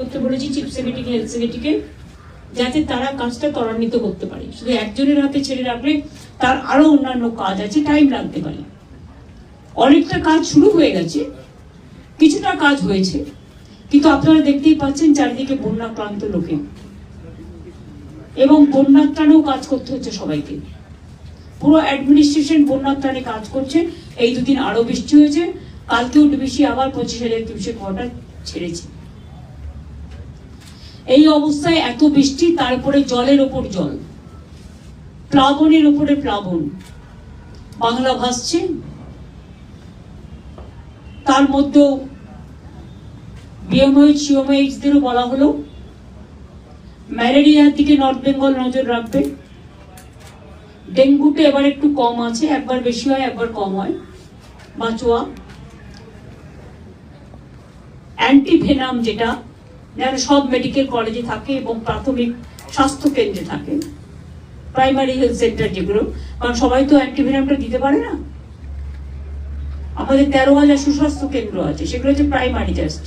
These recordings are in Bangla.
করতে বলেছি চিফ সেক্রেটারি হেলথ সেক্রেটারিকে যাতে তারা কাজটা ত্বরান্বিত করতে পারে। শুধু একজনের হাতে ছেড়ে রাখলে তার আরও অন্যান্য কাজ আছে টাইম লাগতে পারে। অনেকটা কাজ শুরু হয়ে গেছে, কিছুটা কাজ হয়েছে, কিন্তু আপনারা দেখতেই পাচ্ছেন চারিদিকে বন্যা বন্যাক্রান্ত লোকে। এবং বন্যার কাজ করতে হচ্ছে সবাইকে। পুরো অ্যাডমিনিস্ট্রেশন বন্যার ত্রাণে কাজ করছে, এই দুদিন আরও বৃষ্টি হয়েছে, কালকেও বেশি আবার পঁচিশ হাজার কিউসেক ওয়াটার ছেড়েছে। এই অবস্থায় এত বৃষ্টি, তারপরে জলের ওপর জল। প্লাবনের ওপরে প্লাবন। বাংলা ভাসছে। তার মধ্যেও বিএমএইচ সিওমএইচদেরও বলা হলো, ম্যালেরিয়ার দিকে নর্থ বেঙ্গল নজর রাখবে। ডেঙ্গুতে এবার একটু কম আছে, একবার বেশি হয়, একবার কম হয়। বাঁচোয়া। অ্যান্টিভেনাম যেটা যেন সব মেডিকেল কলেজে থাকে এবং প্রাথমিক স্বাস্থ্য কেন্দ্রে থাকে। প্রাইমারি হেলথ সেন্টার যেগুলো, কারণ সবাই তো অ্যান্টিভেনামটা দিতে পারে না। আমাদের তেরো হাজার সুস্বাস্থ্য কেন্দ্র আছে, সেগুলো হচ্ছে প্রাইমারি জাস্ট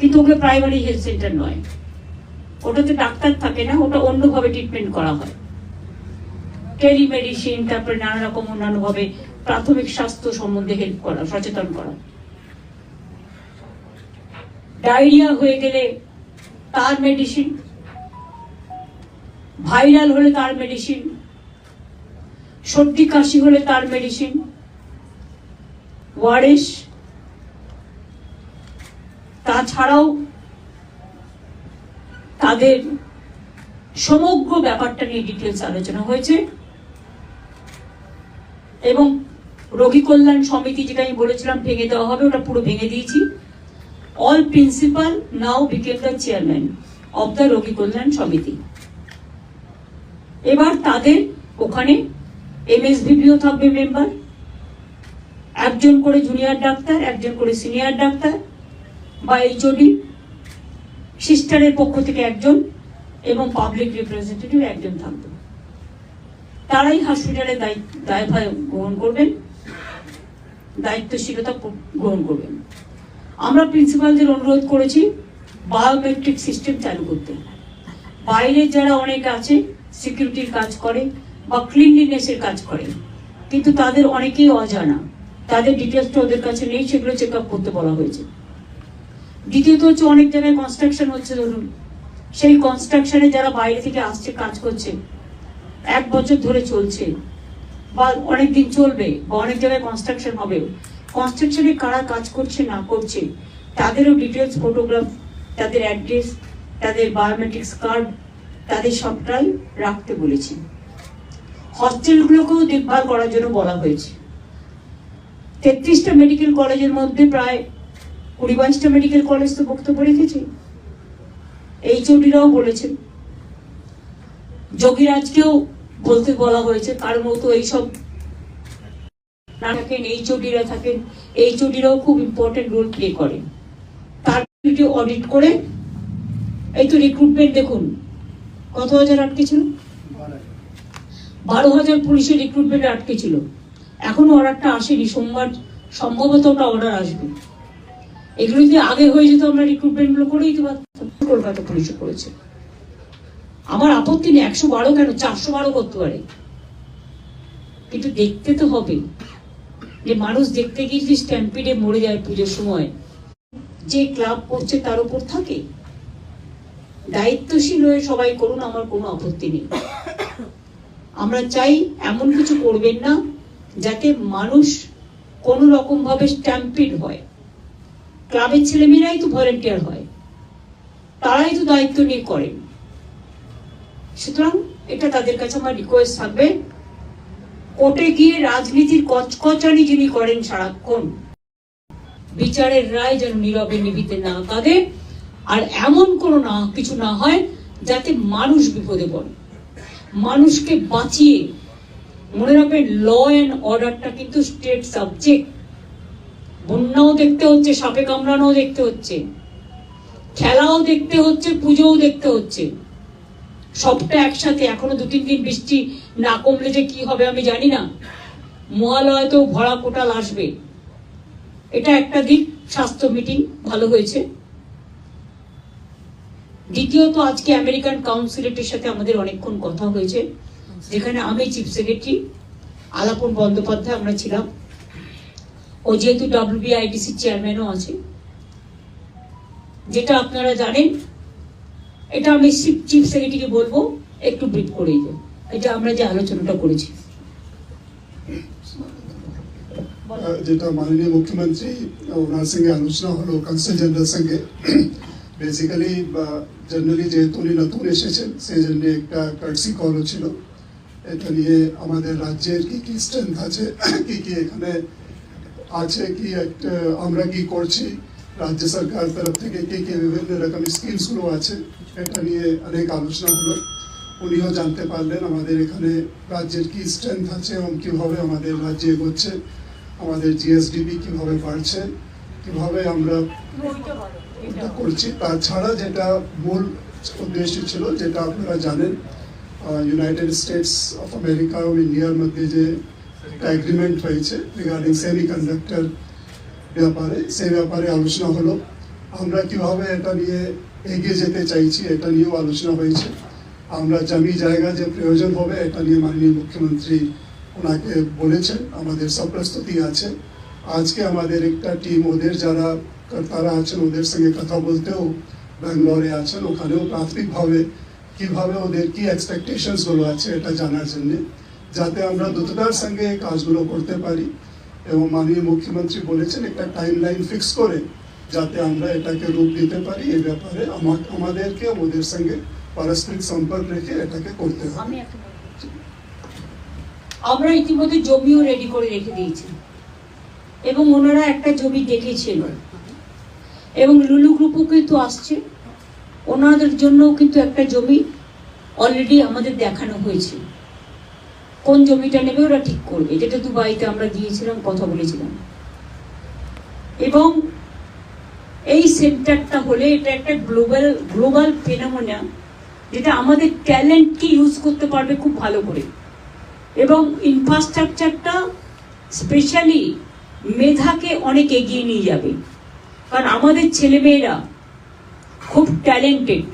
কিন্তু ওগুলো প্রাইমারি হেলথ সেন্টার নয়। ওটাতে ডাক্তার থাকে না, ওটা অন্যভাবে ট্রিটমেন্ট করা হয়। টেলিমেডিসিন তারপরে নানা রকম অন্যান্য ভাবে প্রাথমিক স্বাস্থ্য সম্বন্ধে হেল্প করা, সচেতন করা। ডায়রিয়া হয়ে গেলে তার মেডিসিন ভাইরাল হলে তার মেডিসিন সর্দি, কাশি হলে তার মেডিসিন ওয়ারেস, তাছাড়াও তাদের সমগ্র ব্যাপারটা নিয়ে ডিটেলস আলোচনা হয়েছে। এবং রোগী কল্যাণ সমিতি যেটা আমি বলেছিলাম ভেঙে দেওয়া হবে, ওটা পুরো ভেঙে দিয়েছি। All principal now became the chairman of the Rogi Kalyan Samiti এবার তাদের ওখানে এমএসভিপিও থাকবে মেম্বার একজন করে জুনিয়র ডাক্তার, একজন করে সিনিয়র ডাক্তার বা এইচওডি সিস্টারের পক্ষ থেকে একজন এবং পাবলিক রিপ্রেজেন্টেটিভ একজন থাকবে। তারাই হসপিটালের দায়িত্ব দায়ভার গ্রহণ করবেন, দায়িত্বশীলতা গ্রহণ করবেন। আমরা প্রিন্সিপালদের অনুরোধ করেছি বায়োমেট্রিক সিস্টেম চালু করতে। বাইরে যারা অনেক আছে, সিকিউরিটির কাজ করে বা ক্লিনলিনেসের কাজ করে, কিন্তু তাদের অনেকেই অজানা। তাদের ডিটেলসটা ওদের কাছে নেই, সেগুলো চেক আপ করতে বলা হয়েছে। দ্বিতীয়ত হচ্ছে অনেক জায়গায় কনস্ট্রাকশন হচ্ছে, ধরুন। সেই কনস্ট্রাকশনে যারা বাইরে থেকে আসছে, কাজ করছে, এক বছর ধরে চলছে, বা অনেক দিন চলবে, বা অনেক জায়গায় কনস্ট্রাকশন হবে কনস্ট্রাকশনে কারা কাজ করছে, না করছে, তাদেরও ডিটেলস ফটোগ্রাফ তাদের অ্যাড্রেস তাদের বায়োমেট্রিক্স কার্ড তাদের সবটাই রাখতে বলেছি। হস্টেলগুলোকেও দেখভাল করার জন্য বলা হয়েছে। তেত্রিশটা মেডিকেল কলেজের মধ্যে প্রায় কুড়ি বাইশটা মেডিকেল কলেজ তো বক্তব্য রেখেছে। এই চটিরাও বলেছেন যোগীরাজকেও বলতে বলা হয়েছে তার মতো এইসব থাকেন, এই চটিরা থাকেন, এই চটিরাও খুব ইম্পর্টেন্ট রোল প্লে করেন তার অডিট করে, এই তো রিক্রুটমেন্ট দেখুন, কত হাজার আটকে ছিল? বারো হাজার পুলিশের রিক্রুটমেন্ট আটকে ছিল। এখনও অর্ডারটা আসেনি, সোমবার সম্ভবত ওটা অর্ডার আসবে। এগুলো যদি আগে হয়ে যেত, আমরা রিক্রুটমেন্টগুলো করে দিতে পারতাম। কলকাতা পুলিশে করেছে। আমার আপত্তি নেই, একশো বারো কেন? চারশো বারো করতে পারে। কিন্তু দেখতে তো হবে। যে মানুষ দেখতে গিয়ে যদি স্ট্যাম্পিডে মরে যায় পুজোর সময়, যে ক্লাব করছে তার উপর থাকে। দায়িত্বশীল হয়ে সবাই করুন, আমার কোনো আপত্তি নেই। আমরা চাই এমন কিছু করবেন না, যাতে মানুষ কোনো রকম ভাবে স্ট্যাম্পিড হয়। ক্লাবের ছেলেমেয়েরাই তো ভলেন্টিয়ার হয়। তারাই তো দায়িত্ব নিয়ে করেন। সুতরাং এটা তাদের কাছে আমার রিকোয়েস্ট থাকবে। কোর্টে গিয়ে রাজনীতির কচকচানি যিনি করেন সারাক্ষণ, বিচারের রায় যেন নীরবে নিবিতে না কাঁদে, আর এমন কোনো না, কিছু না হয় যাতে মানুষ বিপদে পড়ে। মানুষকে বাঁচিয়ে মনে রাখবেন ল অ্যান্ড অর্ডারটা কিন্তু স্টেট সাবজেক্ট বন্যাও দেখতে হচ্ছে, সাপে কামড়ানোও দেখতে হচ্ছে, খেলাও দেখতে হচ্ছে, পুজোও দেখতে হচ্ছে। সবটা একসাথে, এখনও দু তিন দিন বৃষ্টি না কমলে যে কি হবে আমি জানি না। মহালয় তো ভরা কোটাল আসবে। এটা একটা দিক স্বাস্থ্য মিটিং, ভালো হয়েছে। দ্বিতীয়ত, আজকে আমেরিকান কাউন্সিলেটের সাথে আমাদের অনেকক্ষণ কথা হয়েছে, যেখানে আমি চিফ সেক্রেটারি, আলাপন বন্দ্যোপাধ্যায় আমরা ছিলাম। ও যেহেতু ডাব্লিউবিআইটিসি চেয়ারম্যানও আছে। যেটা আপনারা জানেন এটা আমি চিফ সেক্রেটারিকে বলব, একটু ব্রিফ করেই দেব এটা আমরা যে আলোচনাটা করেছি। যেটা মাননীয় মুখ্যমন্ত্রী ওনার সঙ্গে আলোচনা হলো কাউন্সিল জেনারেল সঙ্গে। বেসিক্যালি জেনারেলি যেহেতু উনি নতুন এসেছেন, সেই জন্য একটা কার্সি কল হচ্ছিল এটা নিয়ে আমাদের রাজ্যের কি কি স্ট্রেংথ আছে, কি কি এখানে আছে, কি একটা আমরা কি করছি রাজ্য সরকার তরফ থেকে কি কি বিভিন্ন রকম স্কিমসগুলো আছে, এটা নিয়ে অনেক আলোচনা হলো। উনিও জানতে পারলেন আমাদের এখানে রাজ্যের কি স্ট্রেংথ আছে এবং কীভাবে আমাদের রাজ্যে এগোচ্ছে, আমাদের জিএসডিপি কীভাবে বাড়ছে, কীভাবে আমরা করছি। তাছাড়া যেটা মূল উদ্দেশ্য ছিল, যেটা আপনারা জানেন ইউনাইটেড স্টেটস অফ আমেরিকা এবং ইন্ডিয়ার মধ্যে যে একটা এগ্রিমেন্ট হয়েছে রিগার্ডিং সেমি কন্ডাক্টর ব্যাপারে সেই ব্যাপারে আলোচনা হলো। আমরা কীভাবে এটা নিয়ে এগিয়ে যেতে চাইছি, এটা নিয়েও আলোচনা হয়েছে। আমরা জমি জায়গা যে প্রয়োজন হবে, এটা নিয়ে মাননীয় মুখ্যমন্ত্রী ওনাকে বলেছেন। আমাদের সব প্রস্তুতি আছে। আজকে আমাদের একটা টিম, ওদের যারা কর্তারা আছেন, ওদের সঙ্গে কথা বলতেও ব্যাঙ্গালোরে আছেন, ওখানেও প্রাথমিকভাবে কীভাবে ওদের কি এক্সপেকটেশনসগুলো আছে, এটা জানার জন্যে। যাতে আমরা দ্রুততার সঙ্গে কাজগুলো করতে পারি। এবং মাননীয় মুখ্যমন্ত্রী বলেছেন একটা টাইম লাইন ফিক্স করে যাতে আমরা এটাকে রূপ দিতে পারি এই ব্যাপারে আমাদেরকে ওদের সঙ্গে পারস্পরিক সম্পর্ক রেখে এটাকে করতে হবে। আমরা ইতিমধ্যে জমিও রেডি করে রেখে দিয়েছি। এবং ওনারা একটা জমি দেখেছিল এবং লুলু গ্রুপও কিন্তু আসছে। ওনাদের জন্যও কিন্তু একটা জমি অলরেডি আমাদের দেখানো হয়েছে। কোন জমিটা নেবে ওরা ঠিক করবে। যেটা দুবাইতে আমরা দিয়েছিলাম কথা বলেছিলাম। এবং এই সেন্টারটা হলে এটা একটা গ্লোবাল গ্লোবাল ফেনোমেনা যেটা আমাদের ট্যালেন্টকে ইউজ করতে পারবে খুব ভালো করে। এবং ইনফ্রাস্ট্রাকচারটা স্পেশালি মেধাকে অনেক এগিয়ে নিয়ে যাবে। কারণ আমাদের ছেলেমেয়েরা খুব talented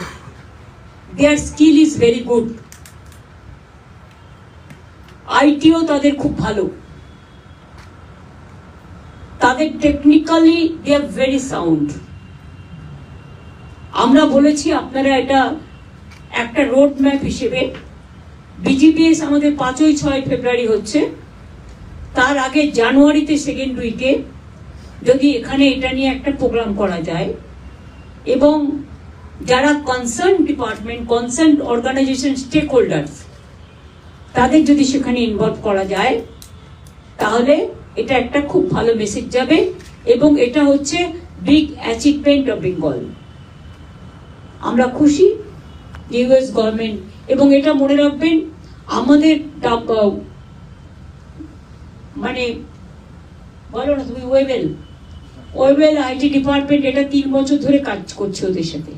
their skill is very good ITO তাদের খুব ভালো। তাদের technically they are very sound আমরা বলেছি আপনারা এটা একটা রোড ম্যাপ হিসেবে বিজিপিএস আমাদের পাঁচই ছয় ফেব্রুয়ারি হচ্ছে, তার আগে জানুয়ারিতে সেকেন্ড উইকে যদি এখানে এটা নিয়ে একটা প্রোগ্রাম করা যায়, এবং যারা concern department concern organization stakeholders তাদের যদি সেখানে ইনভলভ করা যায়, তাহলে এটা একটা খুব ভালো মেসেজ যাবে এবং এটা হচ্ছে বিগ অ্যাচিভমেন্ট অফ বেঙ্গল আমরা খুশি ইউএস গভর্নমেন্ট এবং এটা মনে রাখবেন, আমাদের মানে বলো না তুমি ওয়েবেল ওয়েবেল আইটি ডিপার্টমেন্ট এটা তিন বছর ধরে কাজ করছে ওদের সাথে।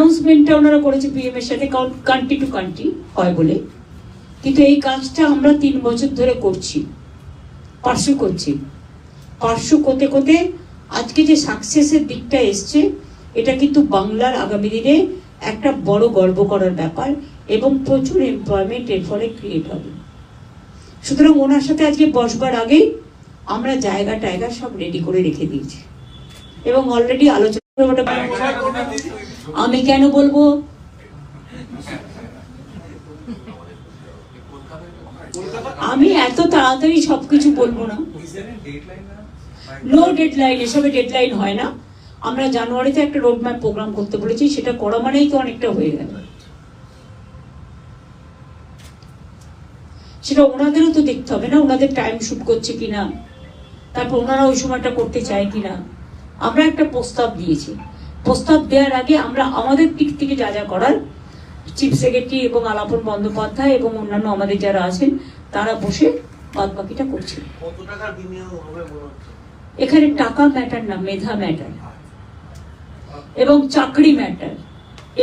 অ্যানাউন্সমেন্টটা ওনারা করেছে পিএম এর সাথে কান্ট্রি টু কান্ট্রি হয় বলে। কিন্তু এই কাজটা আমরা তিন বছর ধরে করছি পার্শ্ব করছি। পার্শ্ব করতে করতে আজকে যে সাকসেসের দিকটা এসছে, এটা কিন্তু বাংলার আগামী দিনে একটা বড় গর্ব করার ব্যাপার এবং প্রচুর এমপ্লয়মেন্ট এর ফলে ক্রিয়েট হবে। সুতরাং ওনার সাথে আজকে বসবার আগেই আমরা জায়গা টায়গা সব রেডি করে রেখে দিয়েছি। এবং অলরেডি আলোচনা আমি কেন বলব? আমি এত তাড়াতাড়ি সবকিছু বলব না। নো ডেডলাইন এসবে ডেডলাইন হয় না। আমরা জানুয়ারিতে একটা রোড ম্যাপ প্রোগ্রাম করতে বলেছি, সেটা করা মানেই তো অনেকটা হয়ে গেল। সেটা ওনাদেরও তো দেখতে হবে না, ওনাদের টাইম শুট করছে কিনা, তারপর ওনারা ওই সময়টা করতে চায় কিনা। আমরা একটা প্রস্তাব দিয়েছি। প্রস্তাব দেওয়ার আগে আমরা আমাদের দিক থেকে যা যা করার চিফ সেক্রেটারি এবং আলাপন বন্দ্যোপাধ্যায় এবং অন্যান্য আমাদের যারা আছেন তারা বসে বাদ বাকিটা করছে এখানে টাকা ম্যাটার না মেধা ম্যাটার এবং চাকরি ম্যাটার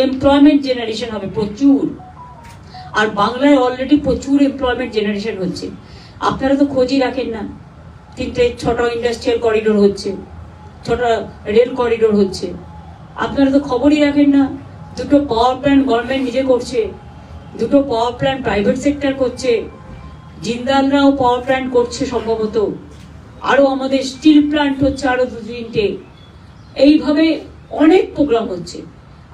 এমপ্লয়মেন্ট জেনারেশন হবে প্রচুর। আর বাংলায় অলরেডি প্রচুর এমপ্লয়মেন্ট জেনারেশন হচ্ছে। আপনারা তো খোঁজই রাখেন না। তিনটে ছটা ইন্ডাস্ট্রিয়াল করিডোর হচ্ছে। ছটা রেল করিডোর হচ্ছে। আপনারা তো খবরই রাখেন না, দুটো পাওয়ার প্ল্যান্ট গভর্নমেন্ট নিজে করছে, দুটো পাওয়ার প্ল্যান্ট প্রাইভেট সেক্টর করছে, জিন্দালরাও পাওয়ার প্ল্যান্ট করছে সম্ভবত আরও আমাদের স্টিল প্ল্যান্ট হচ্ছে আরও দু তিনটে। এইভাবে অনেক প্রোগ্রাম হচ্ছে।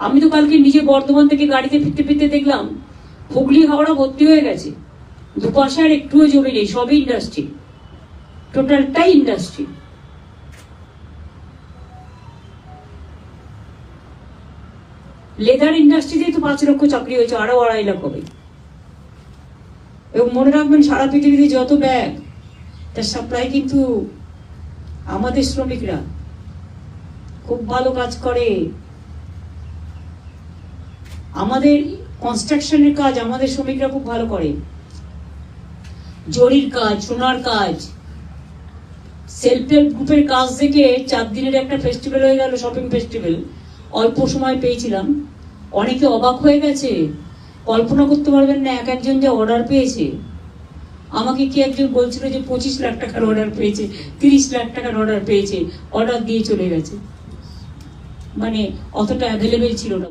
আমি তো কালকে নিজে বর্ধমান থেকে গাড়িতে ফিরতে ফিরতে দেখলাম, হুগলি হাওড়া ভর্তি হয়ে গেছে। দুপাশে আর একটুও জমি নেই, সবই ইন্ডাস্ট্রি টোটালটাই ইন্ডাস্ট্রি লেদার ইন্ডাস্ট্রিতেই তো পাঁচ লক্ষ চাকরি হয়েছে, আরও আড়াই লাখ হবে। এবং মনে রাখবেন, সারা পৃথিবীতে যত ব্যাগ তার সাপ্লাই কিন্তু আমাদের শ্রমিকরা খুব ভালো কাজ করে। আমাদের কনস্ট্রাকশনের কাজ আমাদের শ্রমিকরা খুব ভালো করে। জরির কাজ, সোনার কাজ সেলফ হেল্প গ্রুপের কাজ থেকে চার দিনের একটা ফেস্টিভ্যাল হয়ে গেল শপিং ফেস্টিভ্যাল অল্প সময় পেয়েছিলাম। অনেকে অবাক হয়ে গেছে, কল্পনা করতে পারবেন না এক একজন যে অর্ডার পেয়েছে। আমাকে কি একজন বলছিল যে পঁচিশ লাখ টাকার অর্ডার পেয়েছে, তিরিশ লাখ টাকার অর্ডার পেয়েছে অর্ডার দিয়ে চলে গেছে। মানে অতটা অ্যাভেলেবেল ছিল না।